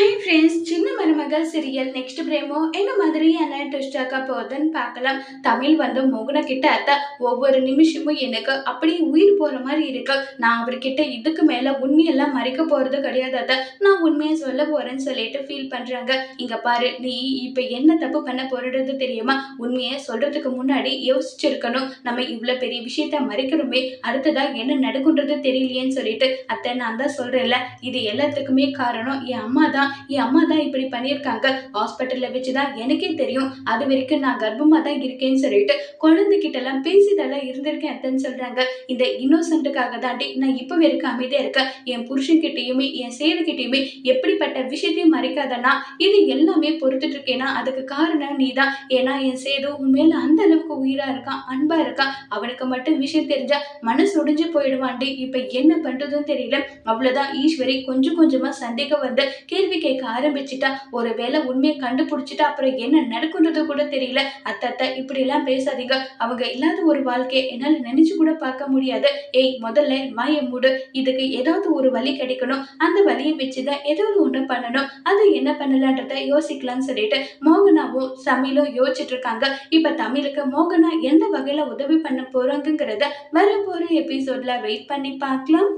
right friends சின்ன மருமகள் serial next பிரேமோ என்ன மாதிரியான ட்விஸ்டாக்க போகுதுன்னு பார்க்கலாம். தமிழ் வந்து மோகன கிட்ட அத்தை ஒவ்வொரு நிமிஷமும் எனக்கு அப்படியே உயிர் போகிற மாதிரி இருக்கு. நான் அவர்கிட்ட இதுக்கு மேலே உண்மையெல்லாம் மறைக்க போறது கிடையாது அத்தை. நான் உண்மையை சொல்ல போறேன்னு சொல்லிட்டு ஃபீல் பண்றாங்க. இங்க பாரு நீ இப்போ என்ன தப்பு பண்ண போறது தெரியுமா உண்மையை சொல்றதுக்கு முன்னாடி யோசிச்சிருக்கணும். நம்ம இவ்வளோ பெரிய விஷயத்த மறைக்கிறோமே அடுத்ததாக என்ன நடக்குன்றது தெரியலையேன்னு சொல்லிட்டு அத்தை நான் தான் சொல்றேன்ல இது எல்லாத்துக்குமே காரணம் என் அம்மா தான் என் அம்மா தான் இப்படி பண்ணியிருக்காங்க. ஹாஸ்பிட்டல்ல வச்சு தான் எனக்கே தெரியும். அது வரைக்கும் நான் கர்ப்பமா தான் இருக்கேன்னு சொல்லிட்டு குழந்தைகிட்ட எல்லாம் பேசிட்டெல்லாம் இருந்திருக்கேன் அத்தைன்னு சொல்றாங்க. இந்த இன்னோசண்ட்டுக்காக தாண்டி நான் இப்போ வரைக்கும் அமைதியா இருக்கேன். என் புருஷன்கிட்டயுமே என் சேடுகிட்டயுமே எப்படிப்பட்ட விஷயத்தையும் மறைக்காதனா இது எல்லாமே பொறுத்துட்டு இருக்கேன்னா அதுக்கு காரணம் நீ தான் ஏன்னா என் சேது உன் மேல அந்த அளவுக்கு உயிரா இருக்கான் அன்பா இருக்கான். அவனுக்கு மட்டும் விஷயம் தெரிஞ்சா மனசு ஒடிஞ்சு போயிடுவான்டி. இப்ப என்ன பண்றதுன்னு தெரியல. அவ்வளவுதான். ஈஸ்வரி கொஞ்சம் கொஞ்சமா சந்தேகம் வந்து கேள்வி கேட்க ஆரம்பிச்சிட்டா ஒருவேளை உண்மையை கண்டுபிடிச்சிட்டா அப்புறம் என்ன நடக்குன்றது கூட தெரியல. அத்தத்த இப்படி எல்லாம் பேசாதீங்க. அவங்க இல்லாத ஒரு வாழ்க்கையை என்னால நினைச்சு கூட பார்க்க முடியாது. ஏய் முதல்ல மாய மூடு. இதுக்கு ஏதாவது ஒரு வழி கிடைக்கணும். அந்த வழியை வச்சுதான் ஏதாவது ஒண்ணு பண்ணணும். அது என்ன பண்ணலான்றத யோசிக்கலாம்னு சொல்லிட்டு மோகனாவும் சமையலும் யோசிச்சுட்டு இருக்காங்க. இப்ப தமிழுக்கு மோகனா எந்த வகையில உதவி பண்ண போறாங்கிறத வரப்போற எபிசோட்ல வெயிட் பண்ணி பார்க்கலாம்.